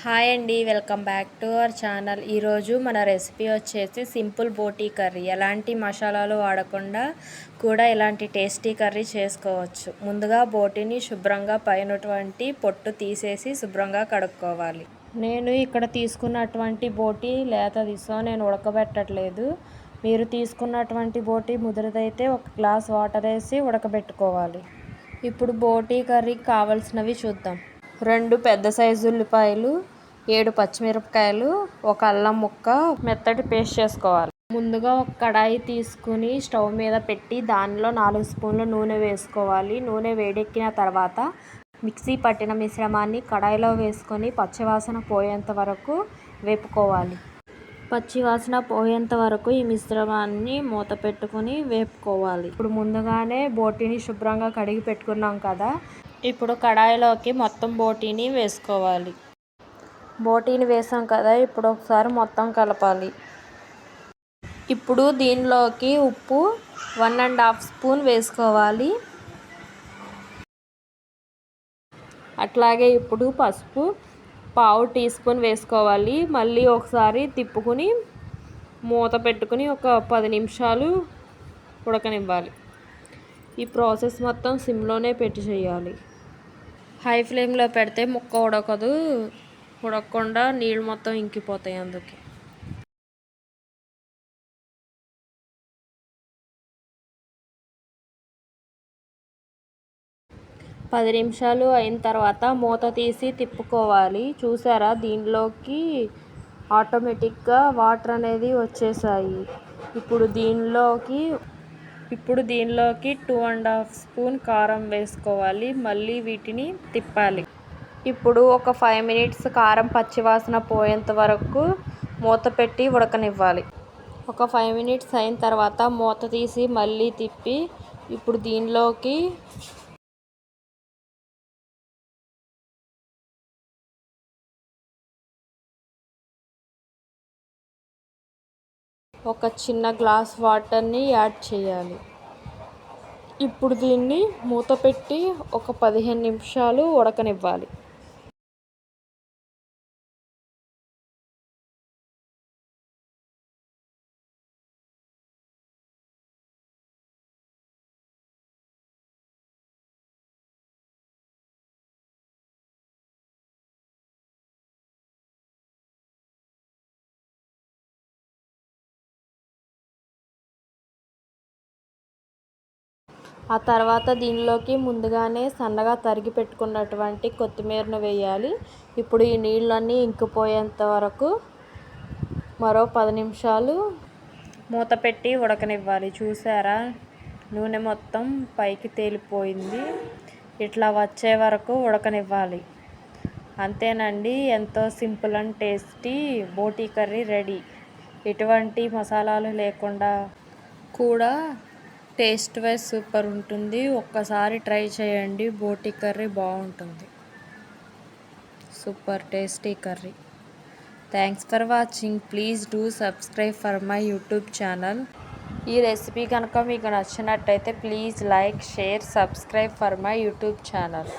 Hi అండి welcome back to our channel. ఈరోజు మన రెసిపీ వచ్చేసి సింపుల్ బోటీ కర్రీ. ఎలాంటి మసాలాలు వాడకుండా కూడా ఇలాంటి టేస్టీ కర్రీ చేసుకోవచ్చు. ముందుగా బోటీని శుభ్రంగా పైనటువంటి పొట్టు తీసేసి శుభ్రంగా కడుక్కోవాలి. నేను ఇక్కడ తీసుకున్నటువంటి బోటీ లేత తీసో నేను ఉడకబెట్టట్లేదు. మీరు తీసుకున్నటువంటి బోటీ ముదిరిదైతే ఒక గ్లాస్ వాటర్ వేసి ఉడకబెట్టుకోవాలి. ఇప్పుడు బోటీ కర్రీకి కావాల్సినవి చూద్దాం. రెండు పెద్ద సైజు ఉల్లిపాయలు ఏడు పచ్చిమిరపకాయలు ఒక అల్లం ముక్క మెత్తటి పేస్ట్ చేసుకోవాలి. ముందుగా ఒక కడాయి తీసుకుని స్టవ్ మీద పెట్టి దానిలో నాలుగు స్పూన్ల నూనె వేసుకోవాలి. నూనె వేడెక్కిన తర్వాత మిక్సీ పట్టిన మిశ్రమాన్ని కడాయిలో వేసుకొని పచ్చివాసన పోయేంత వరకు వేపుకోవాలి. పచ్చివాసన పోయేంత వరకు ఈ మిశ్రమాన్ని మూత పెట్టుకుని వేపుకోవాలి. ఇప్పుడు ముందుగానే బోటిని శుభ్రంగా కడిగి పెట్టుకున్నాం కదా ఇప్పుడు కడాయిలోకి మొత్తం బోటీని వేసుకోవాలి. బోటీని వేసాం కదా ఇప్పుడు ఒకసారి మొత్తం కలపాలి. ఇప్పుడు దీనిలోకి ఉప్పు వన్ అండ్ హాఫ్ స్పూన్ వేసుకోవాలి. అట్లాగే ఇప్పుడు పసుపు పావు టీ స్పూన్ వేసుకోవాలి. మళ్ళీ ఒకసారి తిప్పుకుని మూత పెట్టుకుని ఒక పది నిమిషాలు ఉడకనివ్వాలి. ఈ ప్రాసెస్ మొత్తం సిమ్లోనే పెట్టి చేయాలి. హై ఫ్లేమ్లో పెడితే ముక్క ఉడకదు. ఉడకకుండా నీళ్ళు మొత్తం ఇంకిపోతాయి అందుకే. పది నిమిషాలు అయిన తర్వాత మూత తీసి తిప్పుకోవాలి. చూసారా? దీనిలోకి ఆటోమేటిక్గా వాటర్ అనేది వచ్చేసాయి. ఇప్పుడు దీనిలోకి ఇప్పుడు దీనిలోకి టూ అండ్ హాఫ్ స్పూన్ కారం వేసుకోవాలి. మళ్ళీ వీటిని తిప్పాలి. ఇప్పుడు ఒక ఫైవ్ మినిట్స్ కారం పచ్చివాసన పోయేంత వరకు మూత పెట్టి ఉడకనివ్వాలి. ఒక ఫైవ్ మినిట్స్ అయిన తర్వాత మూత తీసి మళ్ళీ తిప్పి ఇప్పుడు దీనిలోకి ఒక చిన్న గ్లాస్ వాటర్ని యాడ్ చేయాలి. ఇప్పుడు దీన్ని మూత పెట్టి ఒక పదిహేను నిమిషాలు ఉడకనివ్వాలి. ఆ తర్వాత దీనిలోకి ముందుగానే సన్నగా తరిగి పెట్టుకున్నటువంటి కొత్తిమీరను వేయాలి. ఇప్పుడు ఈ నీళ్ళన్నీ ఇంకిపోయేంత వరకు మరో పది నిమిషాలు మూత పెట్టి ఉడకనివ్వాలి. చూసారా? నూనె మొత్తం పైకి తేలిపోయింది. ఇట్లా వచ్చే వరకు ఉడకనివ్వాలి. అంతేనండి. ఎంతో simple and tasty boti curry ready. ఎటువంటి మసాలాలు లేకుండా కూడా టేస్ట్ వైజ్ సూపర్ ఉంటుంది. ఒక్కసారి ట్రై చేయండి. బోటి కర్రీ బాగుంటుంది. Super tasty curry. Thanks for watching please do subscribe for my YouTube channel ఈ రెసిపీ కనుక మీకు నచ్చినట్టయితే please like share subscribe for my YouTube channel